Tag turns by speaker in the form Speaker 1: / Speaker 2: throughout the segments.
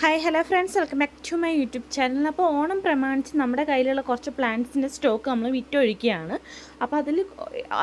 Speaker 1: Hi hello friends welcome back to my YouTube channel അപ്പോൾ ഓണം പ്രമാണിച്ച് നമ്മുടെ കയ്യിലുള്ള കുറച്ച് പ്ലാന്റ്സിന്റെ സ്റ്റോക്ക് നമ്മൾ വിറ്റൊഴിക്കുകയാണ്. അപ്പോൾ അതിൽ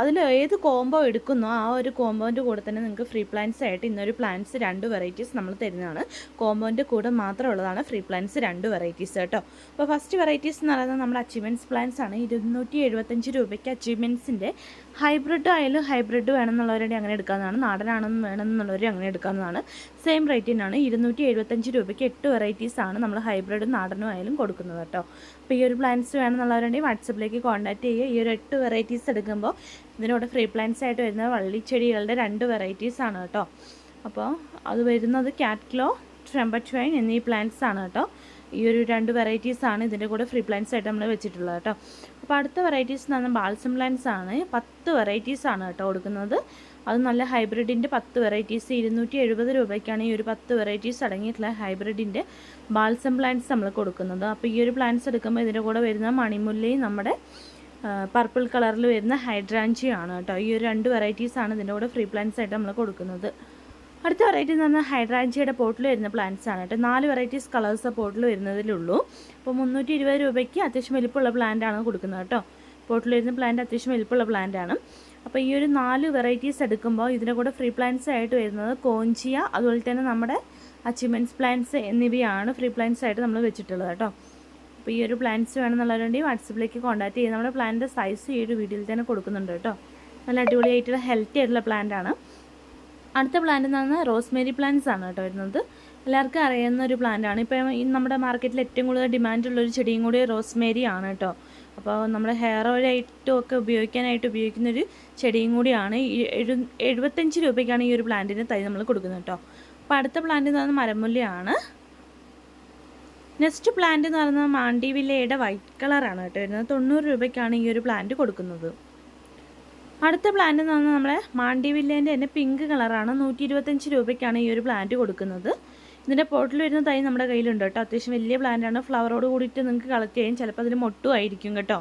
Speaker 1: അതിൽ ഏത് കോംബോ എടുക്കുന്നോ ആ ഒരു കോമ്പോന്റെ കൂടെ തന്നെ നിങ്ങൾക്ക് ഫ്രീ പ്ലാന്റ്സ് ആയിട്ട് ഇന്നൊരു പ്ലാന്റ്സ് രണ്ട് വെറൈറ്റീസ് നമ്മൾ തരുന്നതാണ്. കോമ്പോന്റെ കൂടെ മാത്രമുള്ളതാണ് ഫ്രീ പ്ലാന്റ്സ് രണ്ട് വെറൈറ്റീസ് കേട്ടോ. അപ്പോൾ ഫസ്റ്റ് വെറൈറ്റീസ് എന്ന് പറയുന്നത് നമ്മുടെ അച്ചീവ്മെന്റ്സ് പ്ലാന്റ്സ് ആണ്. ഇരുന്നൂറ്റി എഴുപത്തഞ്ച് രൂപയ്ക്ക് അച്ചീവ്മെന്റ്സിന്റെ ഹൈബ്രിഡ് ആയാലും ഹൈബ്രിഡ് വേണമെന്നുള്ളവരുടെ അങ്ങനെ എടുക്കാവുന്നതാണ്. നാടനാണെന്ന് വേണമെന്നുള്ളവർ അങ്ങനെ എടുക്കാവുന്നതാണ്. സെയിം റേറ്റ് തന്നെയാണ്. ഇരുന്നൂറ്റി എഴുപത്തഞ്ച് രൂപയ്ക്ക് എട്ട് വെറൈറ്റീസ് ആണ് നമ്മൾ ഹൈബ്രിഡും നാടനും ആയാലും കൊടുക്കുന്നത് കേട്ടോ. അപ്പോൾ ഈ ഒരു പ്ലാന്റ്സ് വേണമെന്നുള്ളവരുണ്ടെങ്കിൽ വാട്സപ്പിലേക്ക് കോൺടാക്റ്റ് ചെയ്യുക. ഈ ഒരു എട്ട് വെറൈറ്റീസ് എടുക്കുമ്പോൾ ഇതിനോട് ഫ്രീ പ്ലാന്റ്സ് ആയിട്ട് വരുന്ന വള്ളിച്ചെടികളുടെ രണ്ട് വെറൈറ്റീസ് ആണ് കേട്ടോ. അപ്പോൾ അത് വരുന്നത് കാറ്റ്ക്ലോ ട്രംബറ്റ്വൈൻ എന്നീ പ്ലാന്റ്സ് ആണ് കേട്ടോ. ഈ ഒരു രണ്ട് വെറൈറ്റീസാണ് ഇതിന്റെ കൂടെ ഫ്രീ പ്ലാന്റ്സ് ആയിട്ട് നമ്മൾ വെച്ചിട്ടുള്ളത് കേട്ടോ. അപ്പോൾ അടുത്ത വെറൈറ്റീസ് എന്ന് പറഞ്ഞാൽ ബാൽസം പ്ലാന്റ്സ് ആണ്. പത്ത് വെറൈറ്റീസ് ആണ് കേട്ടോ കൊടുക്കുന്നത്. അത് നല്ല ഹൈബ്രിഡിന്റെ പത്ത് വെറൈറ്റീസ് ഇരുന്നൂറ്റി എഴുപത് രൂപയ്ക്കാണ് ഈ ഒരു പത്ത് വെറൈറ്റീസ് അടങ്ങിയിട്ടുള്ള ഹൈബ്രിഡിന്റെ ബാൽസം പ്ലാന്റ്സ് നമ്മൾ കൊടുക്കുന്നത്. അപ്പോൾ ഈ ഒരു പ്ലാന്റ്സ് എടുക്കുമ്പോൾ ഇതിന്റെ കൂടെ വരുന്ന മണിമുല്ലയും നമ്മുടെ പർപ്പിൾ കളറിൽ വരുന്ന ഹൈഡ്രാഞ്ചിയാണ് കേട്ടോ. ഈ ഒരു രണ്ട് വെറൈറ്റീസാണ് ഇതിന്റെ കൂടെ ഫ്രീ പ്ലാന്റ്സ് ആയിട്ട് നമ്മൾ കൊടുക്കുന്നത്. അടുത്ത വെറൈറ്റി എന്ന് പറഞ്ഞാൽ ഹൈഡ്രാഞ്ചിയുടെ പോട്ടിൽ വരുന്ന പ്ലാന്റ്സ് ആണ് കേട്ടോ. നാല് വെറൈറ്റീസ് കളേഴ്സ് പോട്ടിൽ വരുന്നതിലുള്ളൂ. അപ്പോൾ മുന്നൂറ്റി ഇരുപത് രൂപയ്ക്ക് അത്യാവശ്യം വലിപ്പമുള്ള പ്ലാന്റ് ആണ് കൊടുക്കുന്നത് കേട്ടോ. പോട്ടിൽ വരുന്ന പ്ലാന്റ് അത്യാവശ്യം വലിപ്പമുള്ള പ്ലാന്റ് ആണ്. അപ്പോൾ ഈ ഒരു നാല് വെറൈറ്റീസ് എടുക്കുമ്പോൾ ഇതിന്റെ കൂടെ ഫ്രീ പ്ലാന്റ്സ് ആയിട്ട് വരുന്നത് കോഞ്ചിയ അതുപോലെ തന്നെ നമ്മുടെ അച്ചീവ്മെന്റ്സ് പ്ലാന്റ്സ് എന്നിവയാണ് ഫ്രീ പ്ലാന്റ്സ് ആയിട്ട് നമ്മൾ വെച്ചിട്ടുള്ളത് കേട്ടോ. അപ്പോൾ ഈ ഒരു പ്ലാന്റ്സ് വേണമെന്നുള്ളവരുണ്ടെങ്കിൽ വാട്സപ്പിലേക്ക് കോൺടാക്ട് ചെയ്യുക നമ്മുടെ പ്ലാന്റിന്റെ സൈസ് ഈ ഒരു വീഡിയോയിൽ തന്നെ കൊടുക്കുന്നുണ്ട് കേട്ടോ. നല്ല അടിപൊളിയായിട്ടുള്ള ഹെൽത്തി ആയിട്ടുള്ള പ്ലാന്റ് ആണ്. അടുത്ത പ്ലാന്റ് എന്ന് പറഞ്ഞാൽ റോസ്മേരി പ്ലാന്റ്സ് ആണ് കേട്ടോ വരുന്നത്. എല്ലാവർക്കും അറിയുന്ന ഒരു പ്ലാന്റ് ആണ്. ഇപ്പോൾ നമ്മുടെ മാർക്കറ്റിൽ ഏറ്റവും കൂടുതൽ ഡിമാൻഡ് ഒരു ചെടിയും കൂടി റോസ്മേരി ആണ് കേട്ടോ. അപ്പോൾ നമ്മുടെ ഹെയർ ഓയിലായിട്ടും ഒക്കെ ഉപയോഗിക്കാനായിട്ട് ഉപയോഗിക്കുന്ന ഒരു ചെടിയും കൂടിയാണ്. എഴുപത്തഞ്ച് രൂപയ്ക്കാണ് ഈ ഒരു പ്ലാന്റിന് തൈ നമ്മൾ കൊടുക്കുന്നത് കേട്ടോ. അപ്പോൾ അടുത്ത പ്ലാന്റ് എന്ന് പറഞ്ഞാൽ മരമുല്ലയാണ് നെക്സ്റ്റ് പ്ലാന്റ് എന്ന് പറയുന്നത് മാണ്ടിവില്ലയുടെ വൈറ്റ് കളറാണ് കേട്ടോ വരുന്നത്. തൊണ്ണൂറ് രൂപയ്ക്കാണ് ഈ ഒരു പ്ലാന്റ് കൊടുക്കുന്നത്. അടുത്ത പ്ലാന്റ് എന്ന് പറഞ്ഞാൽ നമ്മുടെ മാണ്ടിവില്ലേന്റെ തന്നെ പിങ്ക് കളറാണ് നൂറ്റി ഇരുപത്തഞ്ച് രൂപയ്ക്കാണ് ഈ ഒരു പ്ലാന്റ് കൊടുക്കുന്നത്. ഇതിന്റെ പോട്ടിൽ വരുന്ന തൈ നമ്മുടെ കയ്യിലുണ്ട് കേട്ടോ. അത്യാവശ്യം വലിയ പ്ലാന്റാണ് ഫ്ലവറോട് കൂടിയിട്ട് നിങ്ങൾക്ക് കളക്ട് ചെയ്യാൻ ചിലപ്പോൾ അതിന് മൊട്ടുമായിരിക്കും കേട്ടോ.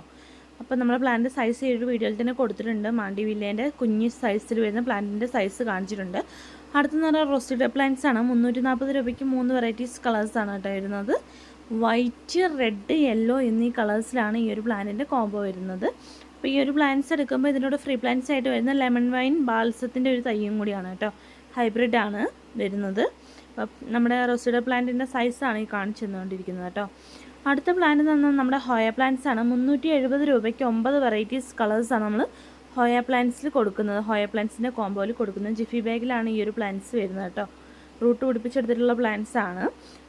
Speaker 1: അപ്പോൾ നമ്മുടെ പ്ലാന്റ് സൈസ് ഈ ഒരു വീഡിയോയിൽ തന്നെ കൊടുത്തിട്ടുണ്ട്. മാണ്ടിവില്ലേന്റെ കുഞ്ഞ് സൈസിൽ വരുന്ന പ്ലാന്റിന്റെ സൈസ് കാണിച്ചിട്ടുണ്ട്. അടുത്തെന്ന് പറഞ്ഞാൽ റോസ്റ്റഡ് പ്ലാന്റ്സ് ആണ്. മുന്നൂറ്റി നാൽപ്പത് രൂപയ്ക്ക് മൂന്ന് വെറൈറ്റീസ് കളേഴ്സാണ് കേട്ടോ വരുന്നത്. വൈറ്റ് റെഡ് യെല്ലോ എന്നീ കളേഴ്സിലാണ് ഈ ഒരു പ്ലാന്റിന്റെ കോംബോ വരുന്നത്. അപ്പോൾ ഈ ഒരു പ്ലാന്റ്സ് എടുക്കുമ്പോൾ ഇതിനോട് ഫ്രീ പ്ലാന്റ്സ് ആയിട്ട് വരുന്ന ലെമൺ വൈൻ ബാൽസത്തിന്റെ ഒരു തയ്യും കൂടിയാണ് കേട്ടോ. ഹൈബ്രിഡ് ആണ് വരുന്നത്. അപ്പം നമ്മുടെ റോസിഡ പ്ലാന്റിന്റെ സൈസാണ് ഈ കാണിച്ചു തന്നുകൊണ്ടിരിക്കുന്നത് കേട്ടോ. അടുത്ത പ്ലാന്റ് എന്ന് പറഞ്ഞാൽ നമ്മുടെ ഹോയ പ്ലാന്റ്സ് ആണ്. മുന്നൂറ്റി എഴുപത് രൂപയ്ക്ക് ഒമ്പത് വെറൈറ്റീസ് കളേഴ്സാണ് നമ്മൾ ഹോയ പ്ലാന്റ്സിൽ കൊടുക്കുന്നത്. ഹോയ പ്ലാന്റ്സിന്റെ കോമ്പോയിൽ കൊടുക്കുന്നത്. ജിഫി ബാഗിലാണ് ഈ ഒരു പ്ലാന്റ്സ് വരുന്നത് കേട്ടോ. റൂട്ട് പിടിപ്പിച്ചെടുത്തിട്ടുള്ള പ്ലാന്റ്സ് ആണ്.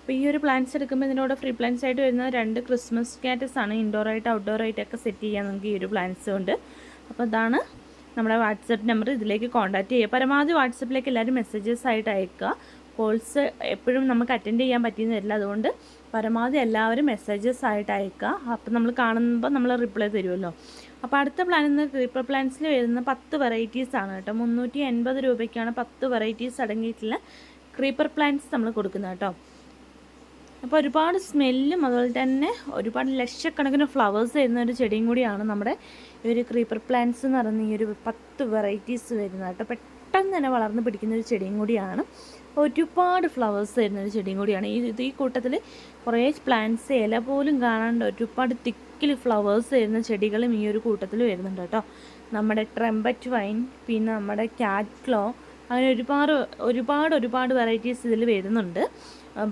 Speaker 1: അപ്പോൾ ഈ ഒരു പ്ലാന്റ്സ് എടുക്കുമ്പോൾ ഇതിനോട് ഫ്രീ പ്ലാന്റ്സ് ആയിട്ട് വരുന്ന രണ്ട് ക്രിസ്മസ് കാറ്റസ് ആണ്. ഇൻഡോർ ആയിട്ട് ഔട്ട്ഡോർ ആയിട്ടൊക്കെ സെറ്റ് ചെയ്യാൻ നമുക്ക് ഈ ഒരു പ്ലാന്റ്സ് കൊണ്ട് അപ്പോൾ അതാണ് നമ്മുടെ വാട്സപ്പ് നമ്പർ ഇതിലേക്ക് കോൺടാക്റ്റ് ചെയ്യുക. പരമാവധി വാട്സപ്പിലേക്ക് എല്ലാവരും മെസ്സേജസ് ആയിട്ട് അയക്കുക. കോൾസ് എപ്പോഴും നമുക്ക് അറ്റൻഡ് ചെയ്യാൻ പറ്റിയെന്ന് വരില്ല. അതുകൊണ്ട് പരമാവധി എല്ലാവരും മെസ്സേജസ് ആയിട്ട് അയക്കുക. അപ്പോൾ നമ്മൾ കാണുമ്പോൾ നമ്മൾ റിപ്ലൈ തരുമല്ലോ അപ്പോൾ അടുത്ത പ്ലാനിൽ നിന്ന് ക്രീപ്പർ പ്ലാന്റ്സിൽ വരുന്ന പത്ത് വെറൈറ്റീസ് ആണ് കേട്ടോ. മുന്നൂറ്റി എൺപത് രൂപയ്ക്കാണ് പത്ത് വെറൈറ്റീസ് അടങ്ങിയിട്ടുള്ള ക്രീപ്പർ പ്ലാന്റ്സ് നമ്മൾ കൊടുക്കുന്നത് കേട്ടോ. അപ്പോൾ ഒരുപാട് സ്മെല്ലും അതുപോലെ തന്നെ ഒരുപാട് ലക്ഷക്കണക്കിന് ഫ്ലവേഴ്സ് തരുന്ന ഒരു ചെടിയും കൂടിയാണ് നമ്മുടെ ഈ ഒരു ക്രീപ്പർ പ്ലാന്റ്സ് എന്ന് പറയുന്ന ഈ ഒരു പത്ത് വെറൈറ്റീസ് വരുന്നത് കേട്ടോ. പെട്ടെന്ന് തന്നെ വളർന്ന് പിടിക്കുന്ന ഒരു ചെടിയും കൂടിയാണ്. ഒരുപാട് ഫ്ലവേഴ്സ് തരുന്ന ഒരു ചെടിയും കൂടിയാണ്. ഈ ഈ കൂട്ടത്തിൽ കുറേ പ്ലാന്റ്സ് ഇല പോലും കാണാണ്ട് ഒരുപാട് തിക്കിൽ ഫ്ലവേഴ്സ് തരുന്ന ചെടികളും ഈ ഒരു കൂട്ടത്തിൽ വരുന്നുണ്ട് കേട്ടോ. നമ്മുടെ ട്രെമ്പറ്റ് വൈൻ പിന്നെ നമ്മുടെ ക്യാറ്റ് ക്ലോ അങ്ങനെ ഒരുപാട് ഒരുപാട് ഒരുപാട് വെറൈറ്റീസ് ഇതിൽ വരുന്നുണ്ട്.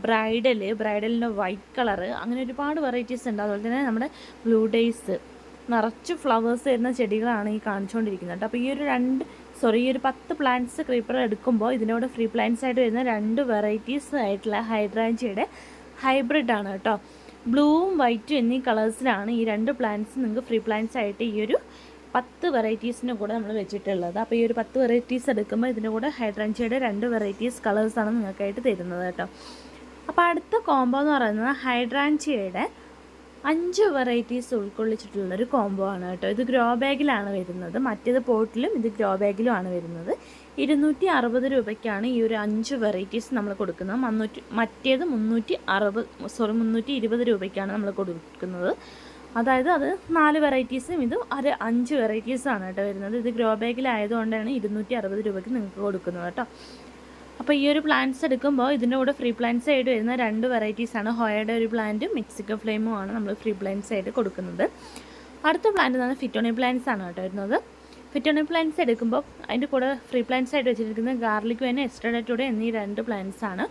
Speaker 1: ബ്രൈഡൽ ബ്രൈഡലിന്റെ വൈറ്റ് കളറ് അങ്ങനെ ഒരുപാട് വെറൈറ്റീസ് ഉണ്ട്. അതുപോലെ തന്നെ നമ്മുടെ ബ്ലൂ ഡേയ്സ് നിറച്ച് ഫ്ലവേഴ്സ് വരുന്ന ചെടികളാണ് ഈ കാണിച്ചുകൊണ്ടിരിക്കുന്നത് അപ്പോൾ ഈ ഒരു രണ്ട് സോറി ഈ ഒരു പത്ത് പ്ലാന്റ്സ് ക്രീപ്പർ എടുക്കുമ്പോൾ ഇതിനോട് ഫ്രീ പ്ലാന്റ്സ് ആയിട്ട് വരുന്ന രണ്ട് വെറൈറ്റീസ് ആയിട്ടുള്ള ഹൈഡ്രാഞ്ചിയുടെ ഹൈബ്രിഡ് ആണ് കേട്ടോ. ബ്ലൂവും വൈറ്റും എന്നീ കളേഴ്സിലാണ് ഈ രണ്ട് പ്ലാന്റ്സ് നിങ്ങൾക്ക് ഫ്രീ പ്ലാന്റ്സ് ആയിട്ട് ഈ ഒരു പത്ത് വെറൈറ്റീസിന്റെ കൂടെ നമ്മൾ വെച്ചിട്ടുള്ളത്. അപ്പോൾ ഈ ഒരു പത്ത് വെറൈറ്റീസ് എടുക്കുമ്പോൾ ഇതിന്റെ കൂടെ ഹൈഡ്രാഞ്ചിയുടെ രണ്ട് വെറൈറ്റീസ് കളേഴ്സാണ് നിങ്ങൾക്കായിട്ട് തരുന്നത് കേട്ടോ. അപ്പോൾ അടുത്ത കോംബോ എന്ന് പറയുന്നത് ഹൈഡ്രാഞ്ചിയുടെ അഞ്ച് വെറൈറ്റീസ് ഉൾക്കൊള്ളിച്ചിട്ടുള്ളൊരു കോംബോ ആണ് കേട്ടോ. ഇത് ഗ്രോ ബാഗിലാണ് വരുന്നത്. മറ്റേത് പോട്ടിലും ഇത് ഗ്രോ ബാഗിലും ആണ് വരുന്നത്. ഇരുന്നൂറ്റി അറുപത് രൂപയ്ക്കാണ് ഈ ഒരു അഞ്ച് വെറൈറ്റീസ് നമ്മൾ കൊടുക്കുന്നത്. മറ്റേത് മുന്നൂറ്റി അറുപത് സോറി മുന്നൂറ്റി ഇരുപത് രൂപയ്ക്കാണ് നമ്മൾ കൊടുക്കുന്നത്. അതായത് അത് നാല് വെറൈറ്റീസും ഇത് ഒരു അഞ്ച് വെറൈറ്റീസാണ് കേട്ടോ വരുന്നത്. ഇത് ഗ്രോ ബാഗിലായതുകൊണ്ടാണ് ഇരുന്നൂറ്റി അറുപത് രൂപയ്ക്ക് നിങ്ങൾക്ക് കൊടുക്കുന്നത് കേട്ടോ. അപ്പോൾ ഈ ഒരു പ്ലാന്റ്സ് എടുക്കുമ്പോൾ ഇതിന്റെ കൂടെ ഫ്രീ പ്ലാന്റ്സ് ആയിട്ട് വരുന്ന രണ്ട് വെറൈറ്റീസാണ് ഹോയയുടെ ഒരു പ്ലാന്റും മെക്സിക്കോ ഫ്ലെയിമും ആണ് നമ്മൾ ഫ്രീ പ്ലാന്റ്സ് ആയിട്ട് കൊടുക്കുന്നത്. അടുത്ത പ്ലാന്റ് എന്ന് പറഞ്ഞാൽ ഫിറ്റോണി പ്ലാന്റ്സ് ആണ് കേട്ടോ വരുന്നത്. ഫിറ്റോണി പ്ലാന്റ്സ് എടുക്കുമ്പോൾ അതിന്റെ കൂടെ ഫ്രീ പ്ലാന്റ്സ് ആയിട്ട് വെച്ചിരിക്കുന്നത് ഗാർലിക് വേന എസ്ട്രഡറ്റൂടെ എന്നീ രണ്ട് പ്ലാന്റ്സ് ആണ്.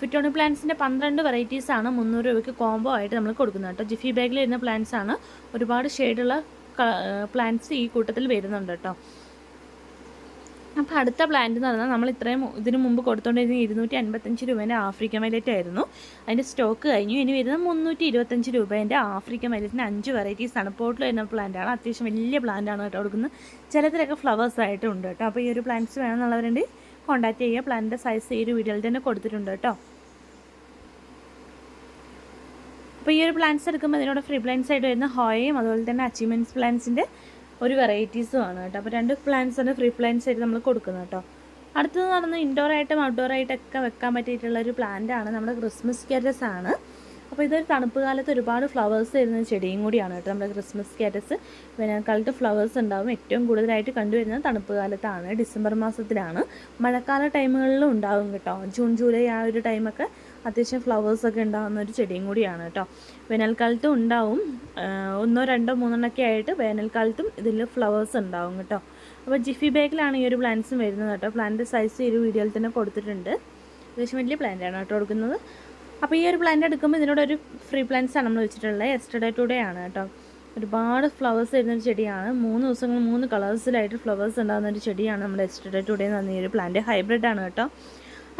Speaker 1: ഫിറ്റോണി പ്ലാന്റ്സിന്റെ പന്ത്രണ്ട് വെറൈറ്റീസ് ആണ് മുന്നൂറ് രൂപയ്ക്ക് കോംബോ ആയിട്ട് നമ്മൾ കൊടുക്കുന്നത് കേട്ടോ. ജിഫി ബാഗിൽ വരുന്ന പ്ലാന്റ്സ് ആണ്. ഒരുപാട് ഷെയ്ഡുള്ള പ്ലാന്റ്സ് ഈ കൂട്ടത്തിൽ വരുന്നുണ്ട് കേട്ടോ. അപ്പോൾ അടുത്ത പ്ലാന്റ് എന്ന് പറഞ്ഞാൽ നമ്മൾ ഇത്രയും ഇതിന് മുമ്പ് കൊടുത്തുകൊണ്ടിരുന്ന ഇരുന്നൂറ്റി അൻപത്തഞ്ച് രൂപേന്റെ ആഫ്രിക്ക മൈലറ്റ് ആയിരുന്നു. അതിന്റെ സ്റ്റോക്ക് കഴിഞ്ഞു. ഇനി വരുന്ന മുന്നൂറ്റി ഇരുപത്തഞ്ച് രൂപേന്റെ ആഫ്രിക്ക മൈലറ്റിന് അഞ്ച് വെറൈറ്റീസ് ആണ്. പോട്ടിൽ വരുന്ന പ്ലാന്റ് ആണ്. അത്യാവശ്യം വലിയ പ്ലാന്റ് ആണ് കേട്ടോ കൊടുക്കുന്നത്. ചിലതിലൊക്കെ ഫ്ലവേഴ്സ് ആയിട്ട് ഉണ്ട് കേട്ടോ. അപ്പോൾ ഈ ഒരു പ്ലാന്റ്സ് വേണമെന്നുള്ളവരുണ്ട് കോൺടാക്ട് ചെയ്യുക. പ്ലാന്റിന്റെ സൈസ് ഈ ഒരു വീഡിയോയിൽ തന്നെ കൊടുത്തിട്ടുണ്ട് കേട്ടോ. അപ്പോൾ ഈ ഒരു പ്ലാന്റ്സ് എടുക്കുമ്പോൾ അതിനോട് ഫ്രീ പ്ലാന്റ്സ് ആയിട്ട് വരുന്ന ഹോയയും അതുപോലെ തന്നെ അച്ചീവ്മെന്റ്സ് പ്ലാന്റ്സിന്റെ ഒരു വെറൈറ്റീസും ആണ് കേട്ടോ. അപ്പോൾ രണ്ട് പ്ലാന്റ്സ് ആണ് ഫ്രീ പ്ലാന്റ്സ് ആയിട്ട് നമ്മൾ കൊടുക്കുന്നത് കേട്ടോ. അടുത്തത് പറഞ്ഞാൽ ഇൻഡോർ ആയിട്ടും ഔട്ട്ഡോർ ആയിട്ടൊക്കെ വെക്കാൻ പറ്റിയിട്ടുള്ള ഒരു പ്ലാന്റ് ആണ് നമ്മുടെ ക്രിസ്മസ് കാറ്റസ് ആണ്. അപ്പോൾ ഇതൊരു തണുപ്പ് കാലത്ത് ഒരുപാട് ഫ്ലവേഴ്സ് തരുന്ന ചെടിയും കൂടിയാണ് കേട്ടോ നമ്മുടെ ക്രിസ്മസ് കാറ്റസ് വേനൽക്കാലത്ത് ഫ്ലവേഴ്സ് ഉണ്ടാവും. ഏറ്റവും കൂടുതലായിട്ട് കണ്ടുവരുന്നത് തണുപ്പ് കാലത്താണ് ഡിസംബർ മാസത്തിലാണ്. മഴക്കാല ടൈമുകളിലും ഉണ്ടാവും കേട്ടോ. ജൂൺ ജൂലൈ ആ ഒരു ടൈമൊക്കെ അത്യാവശ്യം ഫ്ലവേഴ്സൊക്കെ ഉണ്ടാകുന്ന ഒരു ചെടിയും കൂടിയാണ് കേട്ടോ. വേനൽക്കാലത്തും ഉണ്ടാവും. ഒന്നോ രണ്ടോ മൂന്നെണ്ണൊക്കെ ആയിട്ട് വേനൽക്കാലത്തും ഇതിൽ ഫ്ലവേഴ്സ് ഉണ്ടാവും കേട്ടോ. അപ്പോൾ ജിഫി ബാഗിലാണ് ഈ ഒരു പ്ലാന്റ്സും വരുന്നത് കേട്ടോ. പ്ലാന്റ് സൈസ് ഈ ഒരു വീഡിയോയിൽ തന്നെ കൊടുത്തിട്ടുണ്ട്. അത്യാവശ്യം വലിയ പ്ലാന്റാണ് കേട്ടോ കൊടുക്കുന്നത്. അപ്പോൾ ഈ ഒരു പ്ലാന്റ് എടുക്കുമ്പോൾ ഇതിനോട് ഒരു ഫ്രീ പ്ലാന്റ്സ് ആണ് നമ്മൾ വെച്ചിട്ടുള്ളത്. എസ്റ്റർഡേ ടുഡേ ആണ് കേട്ടോ. ഒരുപാട് ഫ്ലവേഴ്സ് വരുന്ന ഒരു ചെടിയാണ്. മൂന്ന് ദിവസങ്ങൾ മൂന്ന് കളേഴ്സിലായിട്ട് ഫ്ലവേഴ്സ് ഉണ്ടാകുന്ന ഒരു ചെടിയാണ് നമ്മുടെ എസ്റ്റർഡേ ടുഡേ എന്ന് പറഞ്ഞ ഈ ഒരു പ്ലാന്റ് ഹൈബ്രിഡ് ആണ് കേട്ടോ.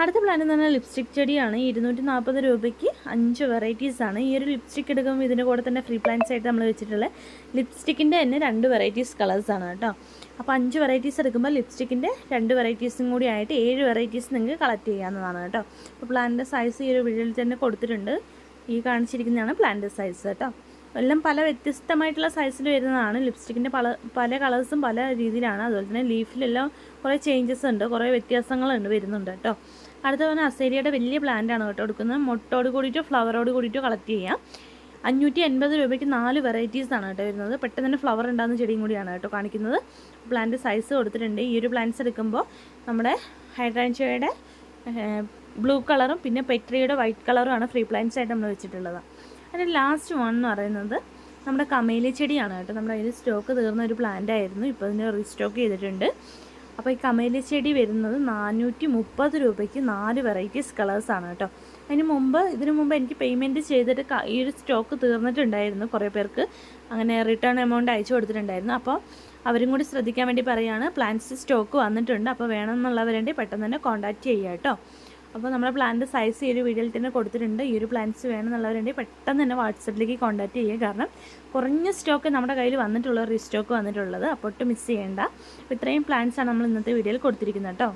Speaker 1: അടുത്ത പ്ലാൻ എന്ന് പറഞ്ഞാൽ ലിപ്സ്റ്റിക് ചെടിയാണ്. ഇരുന്നൂറ്റി നാൽപ്പത് രൂപയ്ക്ക് അഞ്ച് വെറൈറ്റീസ് ആണ്. ഈ ഒരു ലിപ്സ്റ്റിക് എടുക്കുമ്പോൾ ഇതിന്റെ കൂടെ തന്നെ ഫ്രീ പ്ലാന്റ്സ് ആയിട്ട് നമ്മൾ വെച്ചിട്ടുള്ള ലിപ്സ്റ്റിക്കിന്റെ തന്നെ രണ്ട് വെറൈറ്റീസ് കളേഴ്സാണ് കേട്ടോ. അപ്പോൾ അഞ്ച് വെറൈറ്റീസ് എടുക്കുമ്പോൾ ലിപ്സ്റ്റിക്കിന്റെ രണ്ട് വെറൈറ്റീസും കൂടി ആയിട്ട് ഏഴ് വെറൈറ്റീസ് നിങ്ങൾക്ക് കളക്ട് ചെയ്യാവുന്നതാണ് കേട്ടോ. അപ്പോൾ പ്ലാന്റെ സൈസ് ഈ ഒരു വീഡിയോയിൽ തന്നെ കൊടുത്തിട്ടുണ്ട്. ഈ കാണിച്ചിരിക്കുന്നതാണ് പ്ലാന്റെ സൈസ് കേട്ടോ. എല്ലാം പല വ്യത്യസ്തമായിട്ടുള്ള സൈസിൽ വരുന്നതാണ്. ലിപ്സ്റ്റിക്കിന്റെ പല പല കളേഴ്സും പല രീതിയിലാണ്. അതുപോലെ തന്നെ ലീഫിലെല്ലാം കുറേ ചേഞ്ചസ് ഉണ്ട്. കുറേ വ്യത്യാസങ്ങളുണ്ട് വരുന്നുണ്ട് കേട്ടോ. അടുത്ത പറഞ്ഞാൽ അസേരിയുടെ വലിയ പ്ലാന്റ് ആണ് കേട്ടോ എടുക്കുന്നത്. മുട്ടോട് കൂടിയിട്ടോ ഫ്ലവറോട് കൂടിയിട്ടോ കളക്ട് ചെയ്യാം. അഞ്ഞൂറ്റി എൺപത് രൂപയ്ക്ക് നാല് വെറൈറ്റീസ് ആണ് കേട്ടോ വരുന്നത്. പെട്ടെന്ന് തന്നെ ഫ്ലവർ ഉണ്ടാകുന്ന ചെടിയും കൂടിയാണ് കേട്ടോ കാണിക്കുന്നത്. പ്ലാന്റ് സൈസ് കൊടുത്തിട്ടുണ്ട്. ഈ ഒരു പ്ലാന്റ്സ് എടുക്കുമ്പോൾ നമ്മുടെ ഹൈഡ്രാൻഷ്യയുടെ ബ്ലൂ കളറും പിന്നെ പെട്രിയുടെ വൈറ്റ് കളറും ആണ് ഫ്രീ പ്ലാന്റ്സ് ആയിട്ട് നമ്മൾ വെച്ചിട്ടുള്ളത്. അതിന്റെ ലാസ്റ്റ് വൺ എന്ന് പറയുന്നത് നമ്മുടെ കമേലി ചെടിയാണ് കേട്ടോ. നമ്മുടെ അതിൽ സ്റ്റോക്ക് തീർന്ന ഒരു പ്ലാന്റ് ആയിരുന്നു. ഇപ്പോൾ അതിന് റീസ്റ്റോക്ക് ചെയ്തിട്ടുണ്ട്. അപ്പോൾ ഈ കമേലി ചെടി വരുന്നത് നാനൂറ്റി മുപ്പത് രൂപയ്ക്ക് നാല് വെറൈറ്റീസ് കളേഴ്സാണ് കേട്ടോ. അതിന് മുമ്പ് ഇതിനു മുമ്പ് എനിക്ക് പേയ്മെന്റ് ചെയ്തിട്ട് ഈ ഒരു സ്റ്റോക്ക് തീർന്നിട്ടുണ്ടായിരുന്നു കുറേ പേർക്ക്. അങ്ങനെ റിട്ടേൺ എമൗണ്ട് അയച്ചു കൊടുത്തിട്ടുണ്ടായിരുന്നു. അപ്പോൾ അവരും കൂടി ശ്രദ്ധിക്കാൻ വേണ്ടി പറയുകയാണ് പ്ലാന്റ്സ് സ്റ്റോക്ക് വന്നിട്ടുണ്ട്. അപ്പോൾ വേണമെന്നുള്ളവരുണ്ടെങ്കിൽ പെട്ടെന്ന് തന്നെ കോൺടാക്റ്റ് ചെയ്യുക കേട്ടോ. അപ്പോൾ നമ്മുടെ പ്ലാന്റ് സൈസ് ഈ ഒരു വീഡിയോയിൽ തന്നെ കൊടുത്തിട്ടുണ്ട്. ഈ ഒരു പ്ലാന്റ്സ് വേണമെന്നുള്ളവരുണ്ടെങ്കിൽ പെട്ടെന്ന് തന്നെ വാട്സപ്പിലേക്ക് കോൺടാക്റ്റ് ചെയ്യുക. കാരണം കുറഞ്ഞ സ്റ്റോക്ക് നമ്മുടെ കയ്യിൽ വന്നിട്ടുള്ള റീസ്റ്റോക്ക് വന്നിട്ടുള്ളത്. അപ്പോൾ ഒട്ടും മിസ് ചെയ്യേണ്ട. ഇത്രയും പ്ലാന്റ്സാണ് നമ്മൾ ഇന്നത്തെ വീഡിയോയിൽ കൊടുത്തിരിക്കുന്നത് കേട്ടോ.